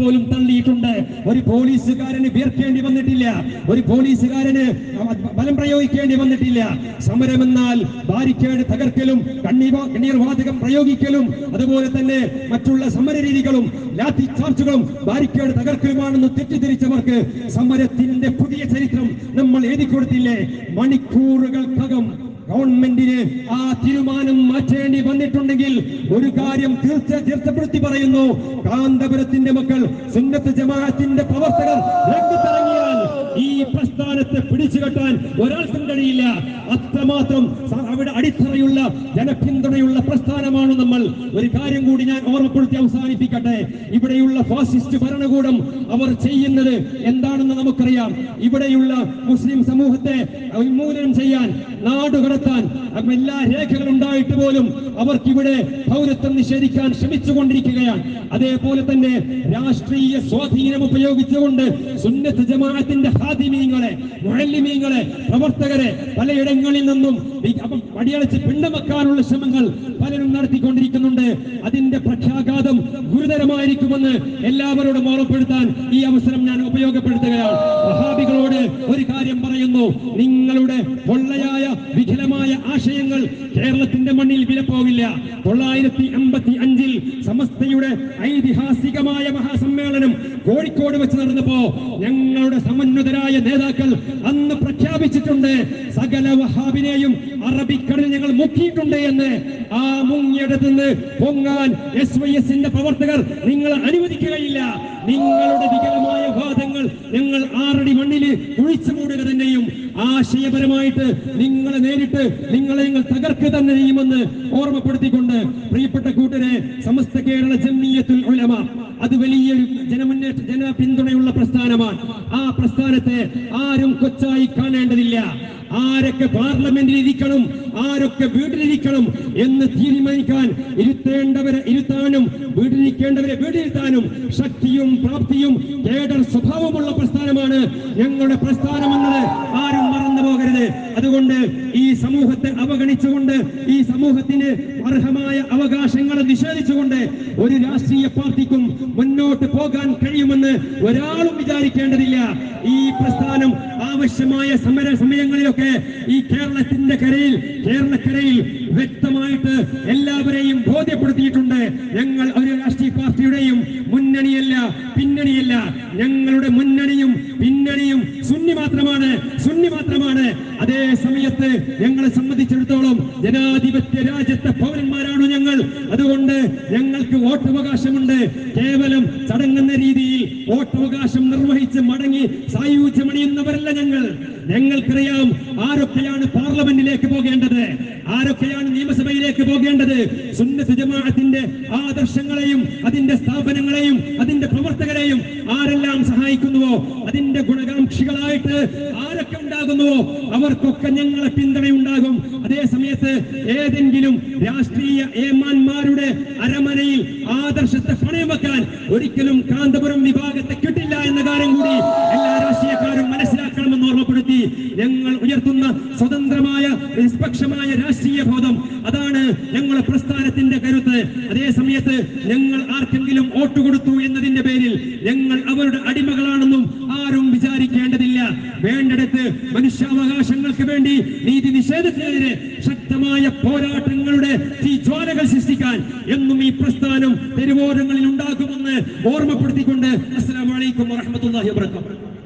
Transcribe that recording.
പോലും തള്ളിയിട്ടുണ്ട്. ഒരു പോലീസുകാരന് വിയർക്കേണ്ടി വന്നിട്ടില്ല. ഒരു പോലീസുകാരന് ബലം പ്രയോഗിക്കേണ്ടി വന്നിട്ടില്ല. സമരമെന്നാൽ ബാരിക്കേഡ് തകർക്കലും കണ്ണീർ വാതകം പ്രയോഗിക്കലും അതുപോലെ തന്നെ മറ്റുള്ള സമര രീതികളും ലാത്തി ചാർജുകളും ബാരിക്കേഡ് തകർക്കലുമാണെന്ന് തെറ്റിദ്ധരിച്ചവർക്ക് സമരത്തിന്റെ പുതിയ ചരിത്രം നമ്മൾ എഴുതി കൊടുത്തില്ലേ? മണിക്കൂറുകൾക്കകം ഗവൺമെന്റിന് ആ തീരുമാനം മാറ്റേണ്ടി വന്നിട്ടുണ്ടെങ്കിൽ ഒരു കാര്യം തീർച്ച തീർച്ചപ്പെടുത്തി പറയുന്നു. കാന്തപുരത്തിന്റെ മക്കൾ സുന്നത്ത് ജമാഅത്തിന്റെ പ്രവർത്തകർ രംഗത്തിറങ്ങിയാൽ ഈ പ്രസ്ഥാനത്തെ പിടിച്ചു കെട്ടാൻ ഒരാൾക്കും കഴിയില്ല. അത്രമാത്രം അവിടെ അടിത്തറയുള്ള ജനപിന്തുണയുള്ള പ്രസ്ഥാനമാണ് നമ്മൾ. ഒരു കാര്യം കൂടി ഞാൻ ഓർമ്മപ്പെടുത്തി അവസാനിപ്പിക്കട്ടെ. ഇവിടെയുള്ള ഫാസിസ്റ്റ് ഭരണകൂടം അവർ ചെയ്യുന്നത് എന്താണെന്ന് നമുക്കറിയാം. ഇവിടെയുള്ള മുസ്ലിം സമൂഹത്തെ ഉന്മൂലനം ചെയ്യാൻ നാടുകടത്താൻ അപ്പം എല്ലാ രേഖകളും ഉണ്ടായിട്ട് പോലും അവർക്കിവിടെ പൗരത്വം നിഷേധിക്കാൻ ശ്രമിച്ചുകൊണ്ടിരിക്കുകയാണ്. അതേപോലെ തന്നെ രാഷ്ട്രീയ സ്വാധീനം ഉപയോഗിച്ചുകൊണ്ട് സുന്നത്ത് ജമാഅത്തിന്റെ ഹാദിമീങ്ങളെ മുഴല്ലിമീങ്ങളെ പ്രവർത്തകരെ പലയിടങ്ങളിൽ നിന്നും ഈ പിണ്ടമക്കാനുള്ള ശ്രമങ്ങൾ പലരും നടത്തിക്കൊണ്ടിരിക്കുന്നുണ്ട്. അതിന്റെ പ്രഖ്യാഘാതം ഗുരുതരമായിരിക്കുമെന്ന് എല്ലാവരോടും ഓർമ്മപ്പെടുത്താൻ ഈ അവസരം ഞാൻ ഉപയോഗപ്പെടുത്തുകയാണ്. വഹാബികളോട് ഒരു കാര്യം പറയുന്നു. നിങ്ങളുടെ പൊള്ളയായ വിഖലമായ ആശയങ്ങൾ കേരളത്തിന്റെ മണ്ണിൽ വിലപ്പോവില്ല. തൊള്ളായിരത്തി അമ്പത്തി അഞ്ചിൽ സമസ്തയുടെ ഐതിഹാസികമായ മഹാസമ്മേളനം കോഴിക്കോട് വെച്ച് നടന്നപ്പോ ഞങ്ങളുടെ സമന്വിതരായ നേതാക്കൾ അന്ന് പ്രഖ്യാപിച്ചിട്ടുണ്ട് സകല വഹാബിനെയും അറബിക്കടലിൽ ഞങ്ങൾ മുക്കിയിട്ടുണ്ട് എന്ന്. ആ മുങ്ങിയിടത്ത് നിന്ന് പൊങ്ങാൻ എസ് വൈ എസിന്റെ പ്രവർത്തകർ നിങ്ങൾ അനുവദിക്കുകയില്ല. നിങ്ങളുടെ വികലമായ വാദങ്ങൾ ഞങ്ങൾ ആറടി മണ്ണിൽ കുഴിച്ചു മൂടുക തന്നെയും ആശയപരമായിട്ട് നിങ്ങളെ നേരിട്ട് നിങ്ങളെ നിങ്ങൾ തകർക്കുക തന്നെ ചെയ്യുമെന്ന് ഓർമ്മപ്പെടുത്തിക്കൊണ്ട് പ്രിയപ്പെട്ട കൂട്ടരെ സമസ്ത കേരള ജമ്മിയത്തുൽ ഉലമ അത് വലിയൊരു ജനമുന്നേറ്റ ജന പിന്തുണയുള്ള പ്രസ്ഥാനമാണ്. ആ പ്രസ്ഥാനത്തെ ആരും കൊച്ചായി കാണേണ്ടതില്ല. ആരൊക്കെ പാർലമെന്റിൽ ഇരിക്കണം ആരൊക്കെ വീട്ടിലിരിക്കണം എന്ന് തീരുമാനിക്കാൻ ഇരുത്തേണ്ടവരെ ഇരുത്താനും വീട്ടിലിരിക്കേണ്ടവരെ വീട്ടിലിരുത്താനും ശക്തിയും പ്രാപ്തിയും കേഡർ സ്വഭാവമുള്ള പ്രസ്ഥാനമാണ് ഞങ്ങളുടെ പ്രസ്ഥാനമെന്നത് ആരും മറന്നു പോകരുത്. അതുകൊണ്ട് ഈ സമൂഹത്തെ അവഗണിച്ചുകൊണ്ട് ഈ സമൂഹത്തിന് അർഹമായ അവകാശങ്ങളെ നിഷേധിച്ചുകൊണ്ട് ഒരു രാഷ്ട്രീയ പാർട്ടിക്കും മുന്നോട്ട് പോകാൻ കഴിയുമെന്ന് ഒരാളും വിചാരിക്കേണ്ടതില്ല. ഈ പ്രസ്ഥാനം ആവശ്യമായ സമര സമയങ്ങളിലൊക്കെ ഈ കേരളത്തിന്റെ കരയിൽ കേരളക്കരയിൽ വ്യക്തമായിട്ട് എല്ലാവരെയും ബോധ്യപ്പെടുത്തിയിട്ടുണ്ട്. ഞങ്ങൾ ഒരു രാഷ്ട്രീയ പാർട്ടിയുടെയും മുന്നണിയല്ല പിന്നണിയല്ല. ഞങ്ങളുടെ മുന്നണിയും മാത്രമാണ് സുന്നി മാത്രമാണ്. അതേ സമയത്ത് ഞങ്ങളെ സംബന്ധിച്ചിടത്തോളം ജനാധിപത്യ രാജ്യത്തെ പൗരന്മാരാണ് ഞങ്ങൾ. അതുകൊണ്ട് ഞങ്ങൾക്ക് വോട്ടവകാശമുണ്ട്. കേവലം ചടങ്ങുന്ന രീതിയിൽ വോട്ടവകാശം നിർവഹിച്ച് മടങ്ങി സായുജ്യമണിയുന്നവരല്ല ഞങ്ങൾ. ഞങ്ങൾക്കറിയാം ആരൊക്കെയാണ് പാർലമെന്റിലേക്ക് പോകേണ്ടത്? ആരൊക്കെയാണ് നിയമസഭയിലേക്ക് പോകേണ്ടത്? സുന്നത്ത് ജമാഅത്തിന്റെ ആദർശങ്ങളെയും അതിന്റെ സ്ഥാപനങ്ങളെയും അതിന്റെ പ്രവർത്തകരെയും ആരെല്ലാം സഹായിക്കുന്നുവോ? അതിന്റെ ഗുണകാംക്ഷികളായിട്ട് ആരൊക്കെ ഉണ്ടാകുന്നുവോ? അവർക്കൊക്കെ ഞങ്ങളെ പിന്തുണയുണ്ടാകും. അതേ സമയത്ത് ഏതെങ്കിലും രാഷ്ട്രീയ ഏമാന്മാരുടെ അരമനയിൽ ആദർശത്തെ പണയം വെക്കാൻ ഒരിക്കലും കാന്തപുരം വിഭാഗത്തെ കിട്ടില്ല എന്ന കാര്യം കൂടി എല്ലാ രാഷ്ട്രീയക്കാരും മനസ്സിലാക്കണമെന്ന് ഓർമ്മപ്പെടുത്തി ഞങ്ങൾ ഉയർത്തുന്ന സ്വതന്ത്രമായ നിഷ്പക്ഷമായ രാഷ്ട്രീയ ബോധം. അതാണ് ഞങ്ങളുടെ പ്രസ്ഥാനത്തിന്റെ കരുത്ത്. അതേ സമയത്ത് ഞങ്ങൾ ആർക്കെങ്കിലും വോട്ട് കൊടുത്തു എന്നതിന്റെ പേരിൽ ഞങ്ങൾ അവരുടെ അടിമകളാണെന്നും ആരും വിചാരിക്കേണ്ടതില്ല. വേണ്ടടുത്ത് മനുഷ്യാവകാശങ്ങൾക്ക് വേണ്ടി നീതി നിഷേധത്തിനെതിരെ ശക്തമായ പോരാട്ടങ്ങളുടെ തീജ്വാലകൾ ജ്വാലകൾ സൃഷ്ടിക്കാൻ എന്നും ഈ പ്രസ്ഥാനം തെരുവോരങ്ങളിൽ ഉണ്ടാകുമെന്ന് ഓർമ്മപ്പെടുത്തിക്കൊണ്ട് അസ്സാം അലൈക്കും വറഹ്മത്തുള്ളാഹി വബറകാതുഹു.